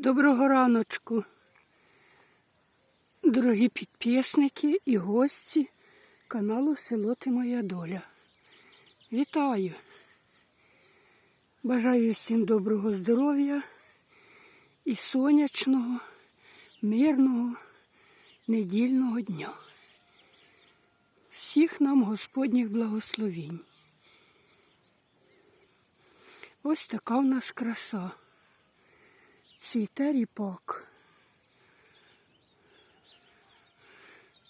Доброго раночку, дорогі підписники і гості каналу Село Ти Моя Доля. Вітаю! Бажаю всім доброго здоров'я і сонячного, мирного, недільного дня. Всіх нам Господніх благословінь. Ось така в нас краса. Цвіте ріпак.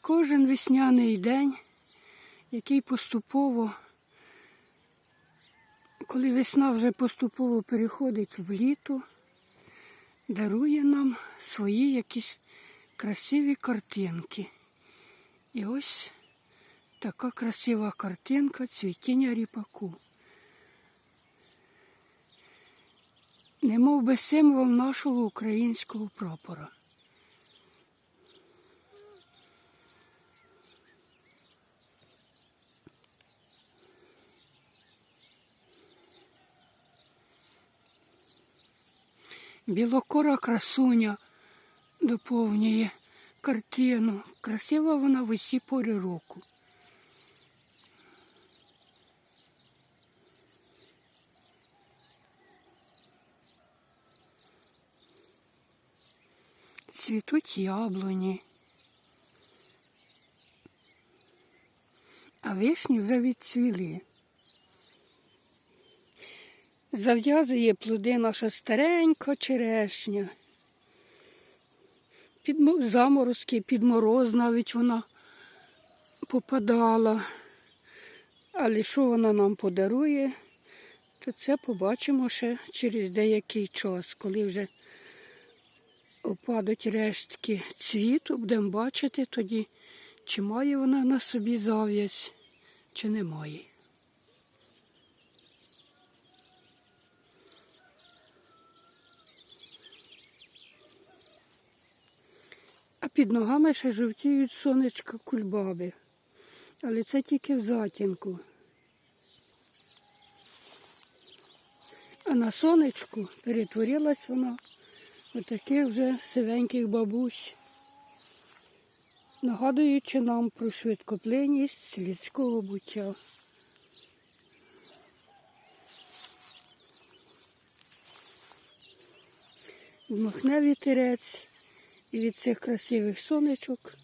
Кожен весняний день, який поступово, коли весна вже поступово переходить в літо, дарує нам свої якісь красиві картинки. І ось така красива картинка цвітіння ріпаку. Немов би символ нашого українського прапора. Білокора красуня доповнює картину. Красива вона в усі пори року. Цвітуть яблуні. А вишні вже відцвіли. Зав'язує плоди наша старенька черешня. Під заморозки, під мороз навіть вона попадала. Але що вона нам подарує, то це побачимо ще через деякий час, коли вже опадуть рештки цвіту, будемо бачити тоді, чи має вона на собі зав'язь, чи не має. А під ногами ще жовтіють сонечка кульбаби. Але це тільки в затінку. А на сонечку перетворилась вона отаких вже сивеньких бабусь, нагадуючи нам про швидкоплинність людського буття. Дмахне вітерець, і від цих красивих сонечок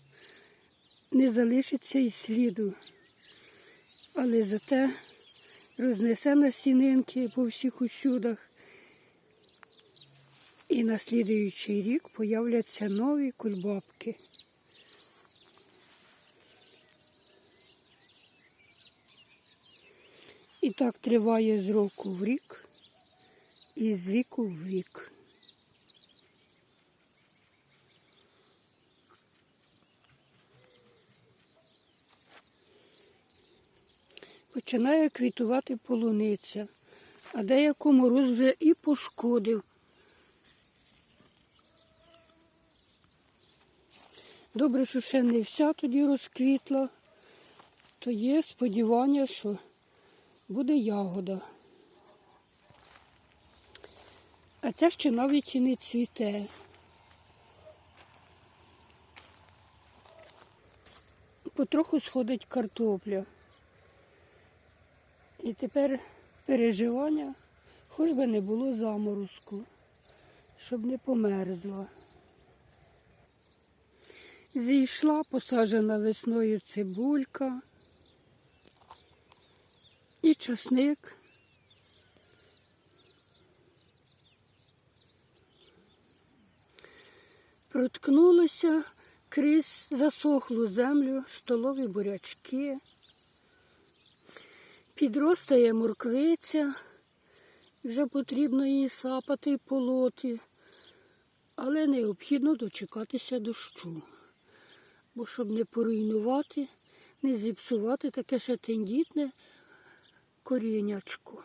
не залишиться і сліду, але зате рознесе на стінинки по всіх усюдах. І на слідуючий рік появляться нові кульбабки. І так триває з року в рік і з віку в вік. Починає квітувати полуниця, а деяку мороз вже і пошкодив. Добре, що ще не вся тоді розквітла, то є сподівання, що буде ягода. А ця ще навіть і не цвіте. Потроху сходить картопля. І тепер переживання, хоч би не було заморозку, щоб не померзла. Зійшла посаджена весною цибулька і часник. Проткнулися крізь засохлу землю столові бурячки. Підростає морквиця, вже потрібно її сапати і полоти, але необхідно дочекатися дощу бо щоб не поруйнувати, не зіпсувати таке ще тендітне корінячко.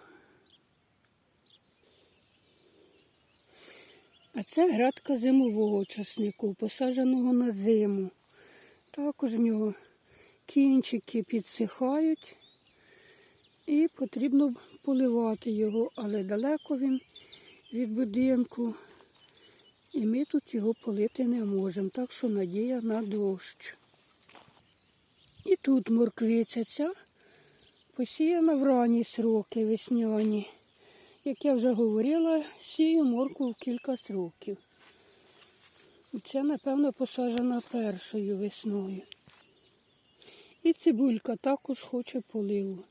А це градка зимового часнику, посадженого на зиму. Також в нього кінчики підсихають і потрібно поливати його, але далеко він від будинку І ми тут його полити не можемо, так що надія на дощ. І тут морквиця ця посіяна в ранні сроки весняні. Як я вже говорила, сію моркву в кілька сроків. І Це, напевно, посаджена першою весною. І цибулька також хоче поливу.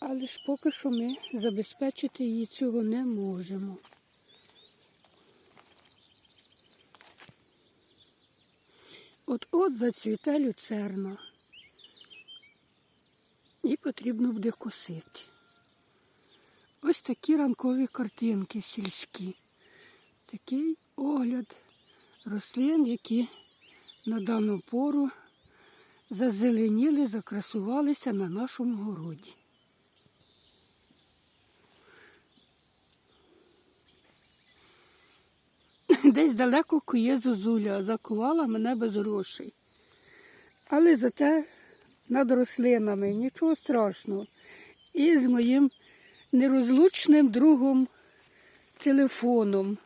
Але ж поки що ми забезпечити її цього не можемо. От-от зацвіте люцерна. І потрібно буде косити. Ось такі ранкові картинки сільські. Такий огляд рослин, які на дану пору зазеленіли, закрасувалися на нашому городі. Десь далеко кує зозуля, закувала мене без грошей. Але зате над рослинами нічого страшного. І з моїм нерозлучним другом телефоном.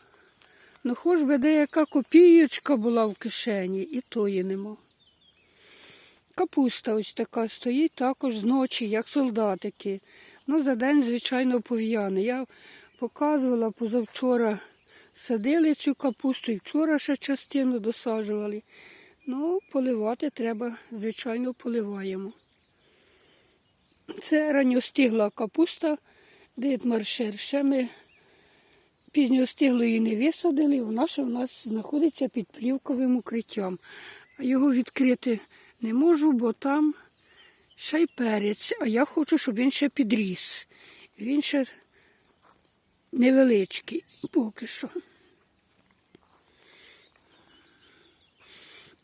Ну, хоч би деяка копієчка була в кишені, і тої нема. Капуста ось така стоїть також зночі, як солдатики. Ну, за день, звичайно, пов'яне. Я показувала позавчора садили цю капусту і вчора ще частину досаджували. Ну, поливати треба, звичайно, поливаємо. Це ранньостигла капуста, Дитмаршер. Ще ми пізньостигло її не висадили, вона ще в нас знаходиться під плівковим укриттям. А його відкрити не можу, бо там ще й перець, а я хочу, щоб він ще підріс. Він ще невеличкий поки що.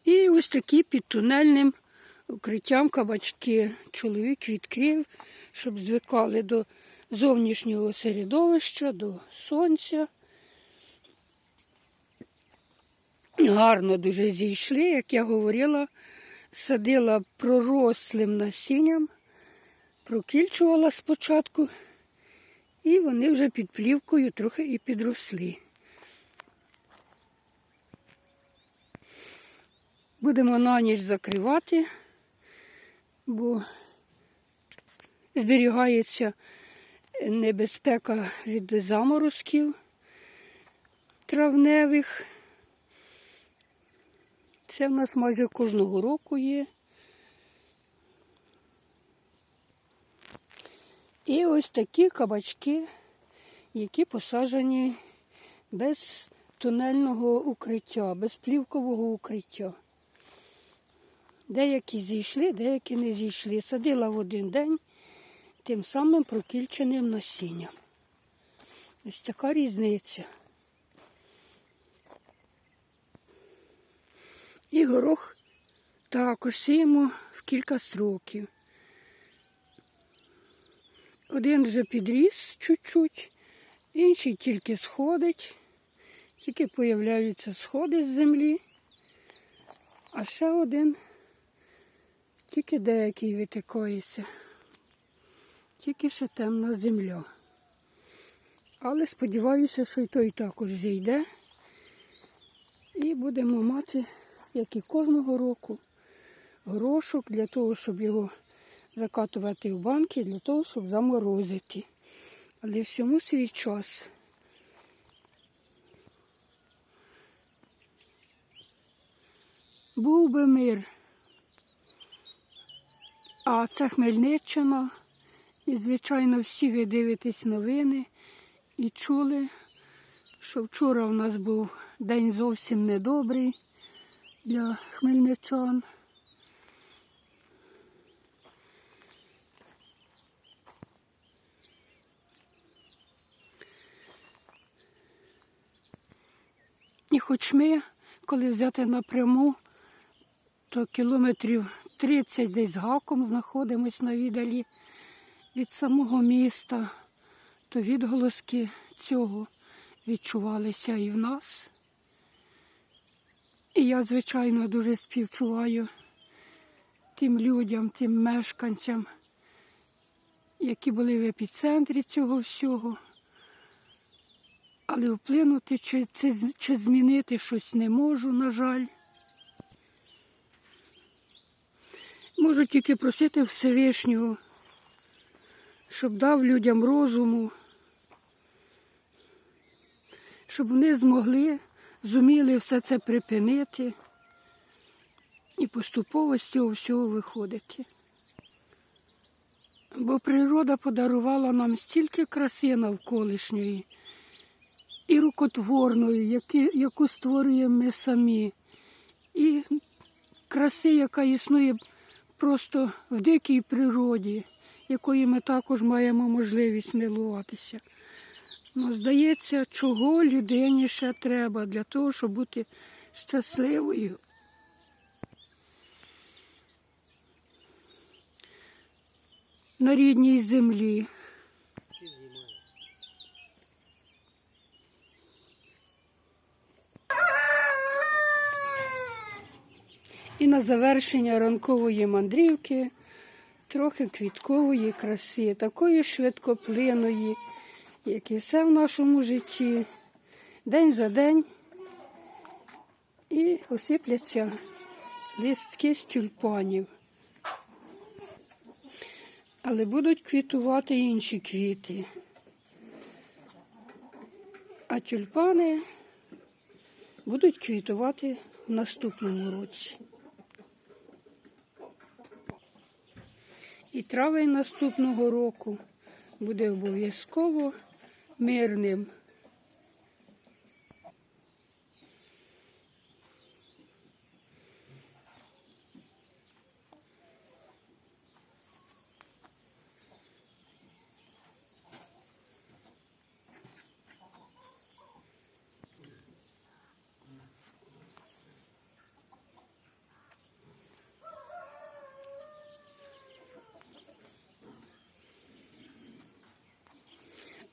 І ось такі під тунельним укриттям кабачки чоловік відкрив, щоб звикали до зовнішнього середовища, до сонця. Гарно дуже зійшли, як я говорила, садила пророслим насінням, прокільчувала спочатку, і вони вже під плівкою трохи і підросли. Будемо на ніч закривати, бо зберігається небезпека від заморозків травневих. Це в нас майже кожного року є. І ось такі кабачки, які посаджені без тунельного укриття, без плівкового укриття. Деякі зійшли, деякі не зійшли. Садила в один день тим самим прокільченим насінням. Ось така різниця. І горох також сіємо в кілька сроків. Один вже підріс чуть-чуть, інший тільки сходить, тільки появляються сходи з землі, а ще один тільки деякий витикається, тільки ще темна земля. Але сподіваюся, що і той також зійде. І будемо мати, як і кожного року, горошок для того, щоб його закатувати в банки, для того, щоб заморозити. Але всьому свій час. Був би мир. А це Хмельниччина. І, звичайно, всі ви дивитесь новини і чули, що вчора у нас був день зовсім недобрий для хмельничан. І хоч ми, коли взяти напряму, то кілометрів 30 десь гаком знаходимось на віддалі від самого міста, то відголоски цього відчувалися і в нас. І я, звичайно, дуже співчуваю тим людям, тим мешканцям, які були в епіцентрі цього всього. Але вплинути чи, чи, чи змінити щось не можу, на жаль. Можу тільки просити Всевишнього, щоб дав людям розуму, щоб вони змогли, зуміли все це припинити і поступово з цього всього виходити. Бо природа подарувала нам стільки краси навколишньої і рукотворної, які, яку створюємо ми самі, і краси, яка існує просто в дикій природі, якої ми також маємо можливість милуватися. Ну, здається, чого людині ще треба для того, щоб бути щасливою. На рідній землі. І на завершення ранкової мандрівки трохи квіткової краси, такої швидкоплинної, як і все в нашому житті, день за день. І осипляться листки з тюльпанів. Але будуть квітувати інші квіти. А тюльпани будуть квітувати в наступному році. І травень наступного року буде обов'язково мирним.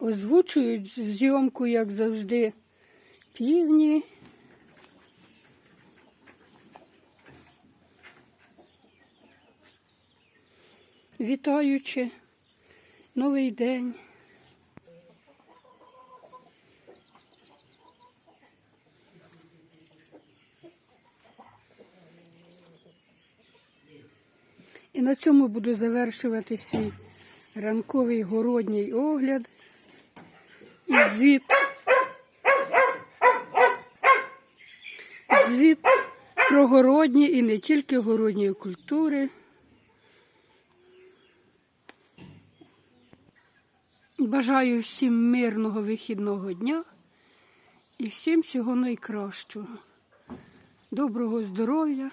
Озвучують зйомку, як завжди, півні. Вітаючи новий день. І на цьому буду завершувати свій ранковий городній огляд звіт. Звіт про городні і не тільки городньої культури. Бажаю всім мирного вихідного дня і всім всього найкращого. Доброго здоров'я.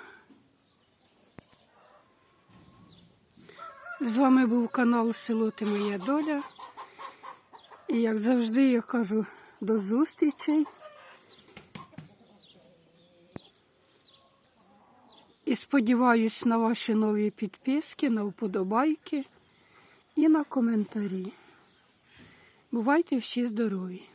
З вами був канал Село Ти Моя Доля. І як завжди я кажу до зустрічей. І сподіваюсь на ваші нові підписки, на вподобайки і на коментарі. Бувайте всі здорові!